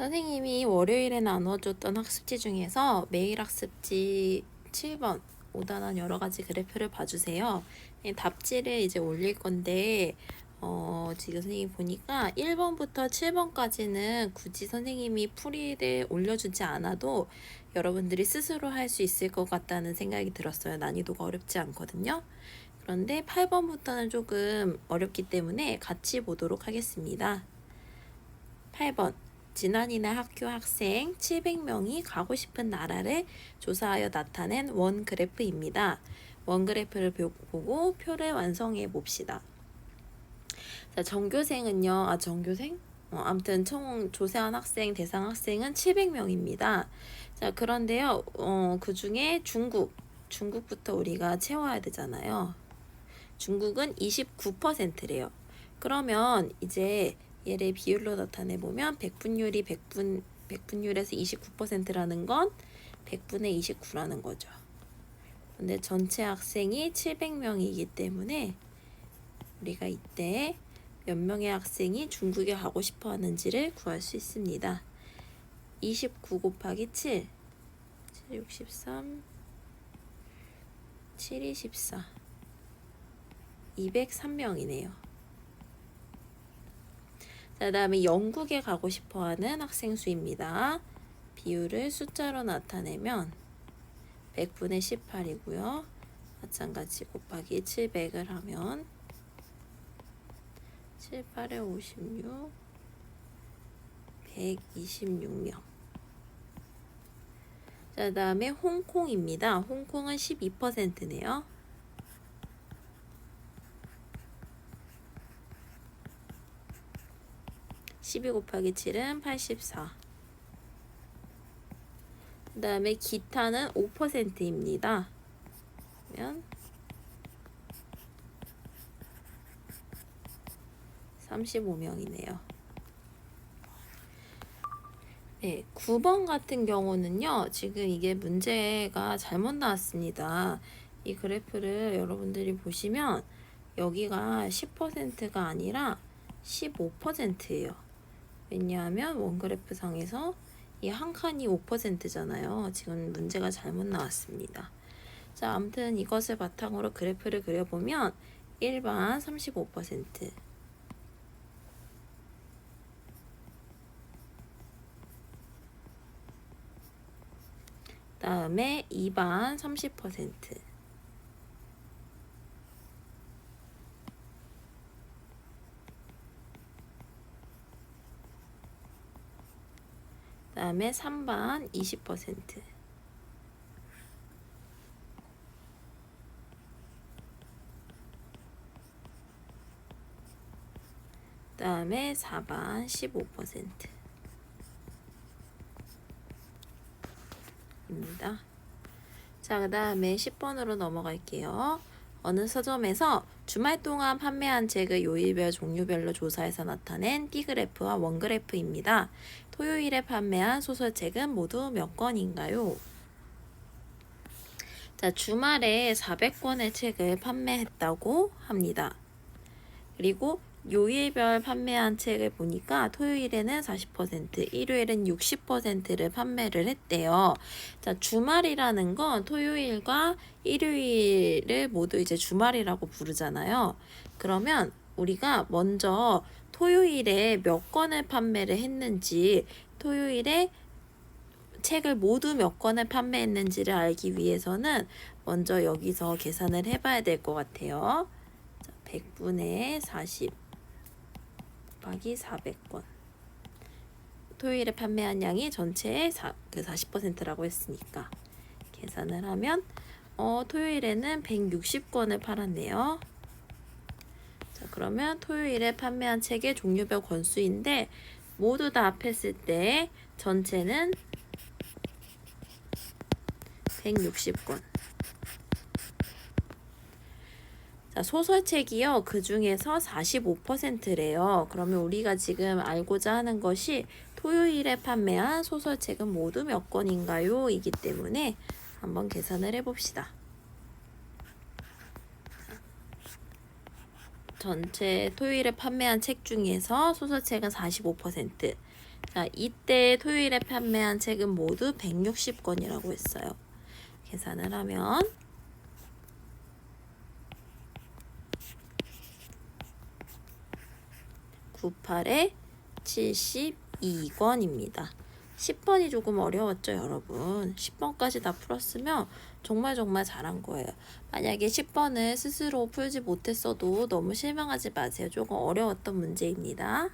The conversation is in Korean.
선생님이 월요일에 나눠줬던 학습지 중에서 매일 학습지 7번 5단원 여러 가지 그래프를 봐주세요. 이 답지를 이제 올릴 건데 어, 지금 선생님 보니까 1번부터 7번까지는 굳이 선생님이 풀이를 올려주지 않아도 여러분들이 스스로 할 수 있을 것 같다는 생각이 들었어요. 난이도가 어렵지 않거든요. 그런데 8번부터는 조금 어렵기 때문에 같이 보도록 하겠습니다. 8번. 지난이날 학교 학생 700명이 가고 싶은 나라를 조사하여 나타낸 원 그래프입니다. 원 그래프를 보- 보고 표를 완성해 봅시다. 자, 전교생은요. 아, 전교생? 어, 아무튼 총 조사한 학생 대상 학생은 700명입니다. 자, 그런데요. 어, 그 중에 중국, 중국부터 우리가 채워야 되잖아요. 중국은 29%래요. 그러면 이제 얘를 비율로 나타내 보면 백분율이 100분 100분율에서 29%라는 건 100분의 29라는 거죠. 근데 전체 학생이 700명이기 때문에 우리가 이때 몇 명의 학생이 중국에 가고 싶어 하는지를 구할 수 있습니다. 29 곱하기 7 7 63 7 24 203명이네요. 자, 그다음에 영국에 가고 싶어 하는 학생 수입니다. 비율을 숫자로 나타내면 100분의 18이고요. 마찬가지 곱하기 700을 하면 7, 8에 56 126명 자, 그다음에 홍콩입니다. 홍콩은 12%네요. 12 곱하기 7은 84. 그 다음에 기타는 5%입니다. 그러면 35명이네요. 네, 9번 같은 경우는요, 지금 이게 문제가 잘못 나왔습니다. 이 그래프를 여러분들이 보시면 여기가 10%가 아니라 15%예요. 왜냐하면 원그래프 상에서 이 한 칸이 5%잖아요. 지금 문제가 잘못 나왔습니다. 자, 아무튼 이것을 바탕으로 그래프를 그려보면 1번 35%, 다음에 2번 30%, 다음에 3번 20%. 다음에 4번 15%. 입니다. 자, 그 다음에 10번으로 넘어갈게요. 어느 서점에서 주말 동안 판매한 책을 요일별 종류별로 조사해서 나타낸 B그래프와 원그래프입니다. 토요일에 판매한 소설책은 모두 몇 권인가요? 자, 주말에 400권의 책을 판매했다고 합니다. 그리고 요일별 판매한 책을 보니까 토요일에는 40%, 일요일은 60%를 판매를 했대요. 자, 주말이라는 건 토요일과 일요일을 모두 이제 주말이라고 부르잖아요. 그러면 우리가 먼저 토요일에 몇 권을 판매를 했는지, 토요일에 책을 모두 몇 권을 판매했는지를 알기 위해서는 먼저 여기서 계산을 해봐야 될 것 같아요. 자, 100분의 40 곱하기 400권. 토요일에 판매한 양이 전체의 4, 그 40%라고 했으니까 계산을 하면 어, 토요일에는 160권을 팔았네요. 자, 그러면 토요일에 판매한 책의 종류별 권수인데 모두 다 합했을 때 전체는 160권. 자, 소설책이요. 그 중에서 45%래요. 그러면 우리가 지금 알고자 하는 것이 토요일에 판매한 소설책은 모두 몇 권인가요? 이기 때문에 한번 계산을 해봅시다. 전체 토요일에 판매한 책 중에서 소설책은 45%, 자, 이때 토요일에 판매한 책은 모두 160권이라고 했어요. 계산을 하면 98에 72권입니다. 10번이 조금 어려웠죠, 여러분. 10번까지 다 풀었으면 정말 정말 잘한 거예요. 만약에 10번을 스스로 풀지 못했어도 너무 실망하지 마세요. 조금 어려웠던 문제입니다.